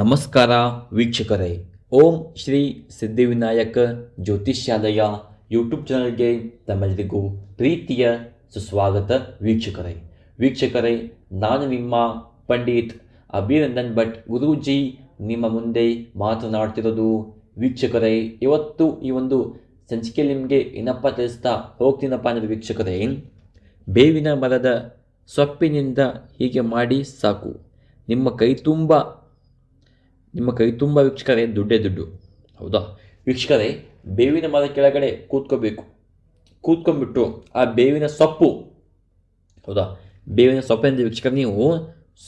ನಮಸ್ಕಾರ ವೀಕ್ಷಕರೇ. ಓಂ ಶ್ರೀ ಸಿದ್ಧಿವಿನಾಯಕ ಜ್ಯೋತಿಷ್ಯಾಲಯ ಯೂಟ್ಯೂಬ್ ಚಾನಲ್ಗೆ ತಮ್ಮೆಲ್ಲರಿಗೂ ಪ್ರೀತಿಯ ಸುಸ್ವಾಗತ ವೀಕ್ಷಕರೇ. ವೀಕ್ಷಕರೇ, ನಾನು ನಿಮ್ಮ ಪಂಡಿತ್ ಅಭಿನಂದನ್ ಭಟ್ ಗುರೂಜಿ. ನಿಮ್ಮ ಮುಂದೆ ಮಾತನಾಡ್ತಿರೋದು ವೀಕ್ಷಕರೇ, ಇವತ್ತು ಈ ಒಂದು ಸಂಚಿಕೆ ನಿಮಗೆ ಏನಪ್ಪ ತಿಳಿಸ್ತಾ ಹೋಗ್ತೀನಪ್ಪ ಅಂದರೆ ವೀಕ್ಷಕರೇ. ಬೇವಿನ ಮರದ ಸೊಪ್ಪಿನಿಂದ ಹೀಗೆ ಮಾಡಿ ಸಾಕು. ನಿಮ್ಮ ಕೈ ತುಂಬ ನಿಮ್ಮ ಕೈ ತುಂಬ ವೀಕ್ಷಕರೇ ದುಡ್ಡೇ ದುಡ್ಡು. ಹೌದಾ? ವೀಕ್ಷಕರೇ, ಬೇವಿನ ಮರದ ಕೆಳಗಡೆ ಕೂತ್ಕೋಬೇಕು. ಕೂತ್ಕೊಂಡ್ಬಿಟ್ಟು ಆ ಬೇವಿನ ಸೊಪ್ಪು. ಹೌದಾ? ಬೇವಿನ ಸೊಪ್ಪಿನಿಂದ ವೀಕ್ಷಕ ನೀವು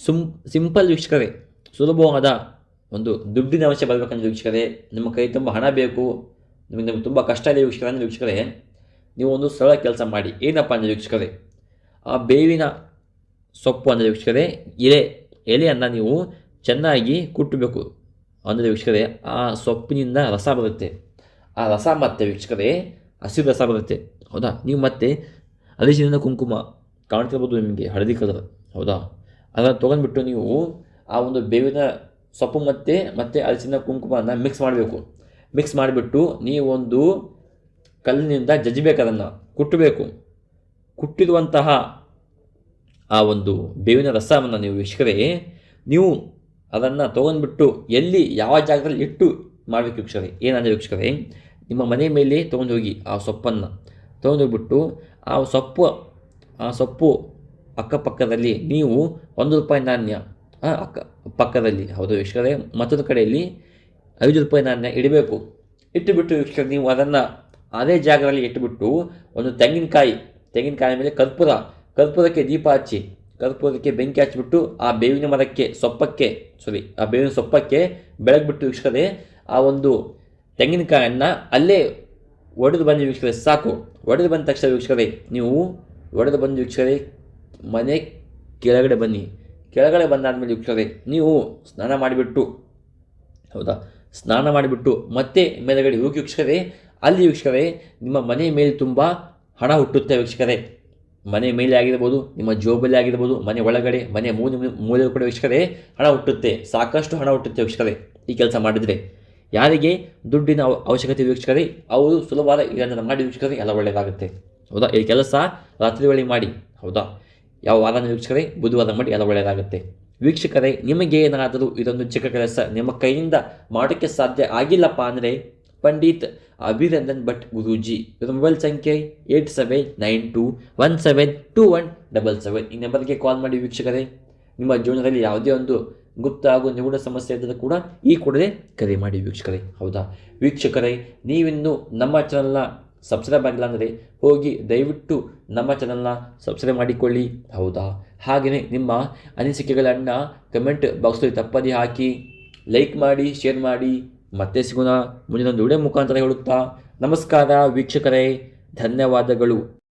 ಸುಮ್, ಸಿಂಪಲ್ ವೀಕ್ಷಕರೇ, ಸುಲಭವಾದ ಒಂದು ದುಡ್ಡಿನ ಅವಶ್ಯ ಬರಬೇಕಂದ್ರೆ ವೀಕ್ಷಕರೇ, ನಿಮ್ಮ ಕೈ ತುಂಬ ಹಣ ಬೇಕು. ನಿಮಗೆ, ನಿಮ್ಗೆ ತುಂಬ ಕಷ್ಟ ಇದೆ ವೀಕ್ಷಕರೇ ಅಂದರೆ ವೀಕ್ಷಕರೇ, ನೀವು ಒಂದು ಸರಳ ಕೆಲಸ ಮಾಡಿ. ಏನಪ್ಪ ಅಂದರೆ ವೀಕ್ಷಕರೇ, ಆ ಬೇವಿನ ಸೊಪ್ಪು ಅಂದರೆ ವೀಕ್ಷಕರೇ, ಎಲೆ, ಎಲೆಯನ್ನು ನೀವು ಚೆನ್ನಾಗಿ ಕುಟ್ಟಬೇಕು ಅಂದರೆ ವೀಕ್ಷಕರೇ, ಆ ಸೊಪ್ಪಿನಿಂದ ರಸ ಬರುತ್ತೆ. ಆ ರಸ ಮತ್ತೆ ವೀಕ್ಷಕರೇ, ಹಸಿರು ರಸ ಬರುತ್ತೆ. ಹೌದಾ? ನೀವು ಮತ್ತೆ ಅರಿಶಿನಿಂದ ಕುಂಕುಮ ಕಾಣ್ತಿರ್ಬೋದು ನಿಮಗೆ, ಹಳದಿ ಕಲರ್. ಹೌದಾ? ಅದನ್ನು ತೊಗೊಂಡ್ಬಿಟ್ಟು ನೀವು ಆ ಒಂದು ಬೇವಿನ ಸೊಪ್ಪು ಮತ್ತು ಮತ್ತು ಅರಿಶಿನ ಕುಂಕುಮನ ಮಿಕ್ಸ್ ಮಾಡಬೇಕು. ಮಿಕ್ಸ್ ಮಾಡಿಬಿಟ್ಟು ನೀವೊಂದು ಕಲ್ಲಿನಿಂದ ಜಜ್ಜಬೇಕು ಅದನ್ನು ಕುಟ್ಟಬೇಕು. ಕುಟ್ಟಿರುವಂತಹ ಆ ಒಂದು ಬೇವಿನ ರಸವನ್ನು ನೀವು ವೀಕ್ಷಕರೇ, ನೀವು ಅದನ್ನು ತೊಗೊಂಡ್ಬಿಟ್ಟು ಎಲ್ಲಿ ಯಾವ ಜಾಗದಲ್ಲಿ ಇಟ್ಟು ಮಾಡಬೇಕು ವೀಕ್ಷಕರೇ? ಏನಂದರೆ ವೀಕ್ಷಕರೇ, ನಿಮ್ಮ ಮನೆ ಮೇಲೆ ತೊಗೊಂಡು ಹೋಗಿ ಆ ಸೊಪ್ಪನ್ನು ತೊಗೊಂಡೋಗ್ಬಿಟ್ಟು ಆ ಸೊಪ್ಪು ಆ ಸೊಪ್ಪು ಅಕ್ಕಪಕ್ಕದಲ್ಲಿ ನೀವು ಒಂದು ರೂಪಾಯಿ ನಾಣ್ಯ ಅಕ್ಕ ಪಕ್ಕದಲ್ಲಿ, ಹೌದು ವೀಕ್ಷಕರೇ, ಮತ್ತೊಂದು ಕಡೆಯಲ್ಲಿ ಐದು ರೂಪಾಯಿ ನಾಣ್ಯ ಇಡಬೇಕು. ಇಟ್ಟುಬಿಟ್ಟು ವೀಕ್ಷಕರು, ನೀವು ಅದನ್ನು ಅದೇ ಜಾಗದಲ್ಲಿ ಇಟ್ಟುಬಿಟ್ಟು ಒಂದು ತೆಂಗಿನಕಾಯಿ ತೆಂಗಿನಕಾಯಿ ಮೇಲೆ ಕರ್ಪೂರ, ಕರ್ಪೂರಕ್ಕೆ ದೀಪ ಹಚ್ಚಿ ಕರ್ಪೂರಕ್ಕೆ ಬೆಂಕಿ ಹಚ್ಚಿಬಿಟ್ಟು ಆ ಬೇವಿನ ಮರಕ್ಕೆ, ಸೊಪ್ಪಕ್ಕೆ ಸಾರಿ ಆ ಬೇವಿನ ಸೊಪ್ಪಕ್ಕೆ ಬೆಳಗ್ಬಿಟ್ಟು ವೀಕ್ಷಕರೇ, ಆ ಒಂದು ತೆಂಗಿನಕಾಯನ್ನು ಅಲ್ಲೇ ಒಡೆದು ಬಂದು ವೀಕ್ಷಕರೇ, ಸಾಕು. ಒಡೆದು ಬಂದ ತಕ್ಷಣ ವೀಕ್ಷಕರೇ, ನೀವು ಒಡೆದು ಬಂದು ವೀಕ್ಷಕರೇ, ಮನೆ ಕೆಳಗಡೆ ಬನ್ನಿ. ಕೆಳಗಡೆ ಬಂದಾದ್ಮೇಲೆ ವೀಕ್ಷಕರೇ, ನೀವು ಸ್ನಾನ ಮಾಡಿಬಿಟ್ಟು, ಹೌದಾ? ಸ್ನಾನ ಮಾಡಿಬಿಟ್ಟು ಮತ್ತೆ ಮೇಲುಗಡೆ ಹೋಗಿ ವೀಕ್ಷಕರೇ, ಅಲ್ಲಿ ವೀಕ್ಷಕರೇ, ನಿಮ್ಮ ಮನೆ ಮೇಲೆ ತುಂಬ ಹಣ ಹುಟ್ಟುತ್ತೆ ವೀಕ್ಷಕರೇ. ಮನೆ ಮೇಲೆ ಆಗಿರ್ಬೋದು, ನಿಮ್ಮ ಜೋಬಲ್ಲಿ ಆಗಿರ್ಬೋದು, ಮನೆ ಒಳಗಡೆ, ಮನೆ ಮೂಲೆ ಮೂಲೆ ಕೂಡ ವೀಕ್ಷಕರೇ, ಹಣ ಹುಟ್ಟುತ್ತೆ, ಸಾಕಷ್ಟು ಹಣ ಹುಟ್ಟುತ್ತೆ ವೀಕ್ಷಕರೇ ಈ ಕೆಲಸ ಮಾಡಿದರೆ. ಯಾರಿಗೆ ದುಡ್ಡಿನ ಅವಶ್ಯಕತೆ ವೀಕ್ಷಕರೇ, ಅವರು ಸುಲಭವಾದ ಇದನ್ನು ಮಾಡಿ ವೀಕ್ಷಕರೇ, ಎಲ್ಲ ಒಳ್ಳೆಯದಾಗುತ್ತೆ ಹೌದಾ? ಈ ಕೆಲಸ ರಾತ್ರಿ ವೇಳೆ ಮಾಡಿ, ಹೌದಾ? ಯಾವ ವಾರ ವೀಕ್ಷಕರೇ, ಬುಧವಾರ ಮಾಡಿ ಎಲ್ಲ ಒಳ್ಳೆಯದಾಗುತ್ತೆ ವೀಕ್ಷಕರೇ, ನಿಮಗೆ ಏನಾದರೂ ಇದೊಂದು ಚಿಕ್ಕ ಕೆಲಸ ನಿಮ್ಮ ಕೈಯಿಂದ ಮಾಡೋಕ್ಕೆ ಸಾಧ್ಯ ಆಗಿಲ್ಲಪ್ಪ ಅಂದರೆ ಪಂಡಿತ್ ಅಭಿನಂದನ್ ಭಟ್ ಗುರೂಜಿ. ಇವರ ಮೊಬೈಲ್ ಸಂಖ್ಯೆ eight seven nine two one seven two one double seven ಈ ನಂಬರ್ಗೆ ಕಾಲ್ ಮಾಡಿ ವೀಕ್ಷಕರೇ, ನಿಮ್ಮ ಜೀವನದಲ್ಲಿ ಯಾವುದೇ ಒಂದು ಗುಪ್ತ ಹಾಗೂ ನಿಗೂಢ ಸಮಸ್ಯೆ ಇದ್ದರೂ ಕೂಡ ಈ ಕೂಡಲೇ ಕರೆ ಮಾಡಿ ವೀಕ್ಷಕರೇ. ಹೌದಾ? ವೀಕ್ಷಕರೇ, ನೀವಿನ್ನು ನಮ್ಮ ಚಾನಲ್ನ ಸಬ್ಸ್ಕ್ರೈಬ್ ಆಗಿಲ್ಲ ಅಂದರೆ ಹೋಗಿ ದಯವಿಟ್ಟು ನಮ್ಮ ಚಾನಲ್ನ ಸಬ್ಸ್ಕ್ರೈಬ್ ಮಾಡಿಕೊಳ್ಳಿ. ಹೌದಾ? ಹಾಗೆಯೇ ನಿಮ್ಮ ಅನಿಸಿಕೆಗಳನ್ನು ಕಮೆಂಟ್ ಬಾಕ್ಸಲ್ಲಿ ತಪ್ಪದೇ ಹಾಕಿ ಲೈಕ್ ಮಾಡಿ ಶೇರ್ ಮಾಡಿ ಮತ್ತೆ ಸಿಗೋಣ ಮುಂದಿನ ಒಂದು ವಿಡಿಯೋ ಮುಖಾಂತರ ಹೇಳುತ್ತಾ ನಮಸ್ಕಾರ ವೀಕ್ಷಕರೇ ಧನ್ಯವಾದಗಳು.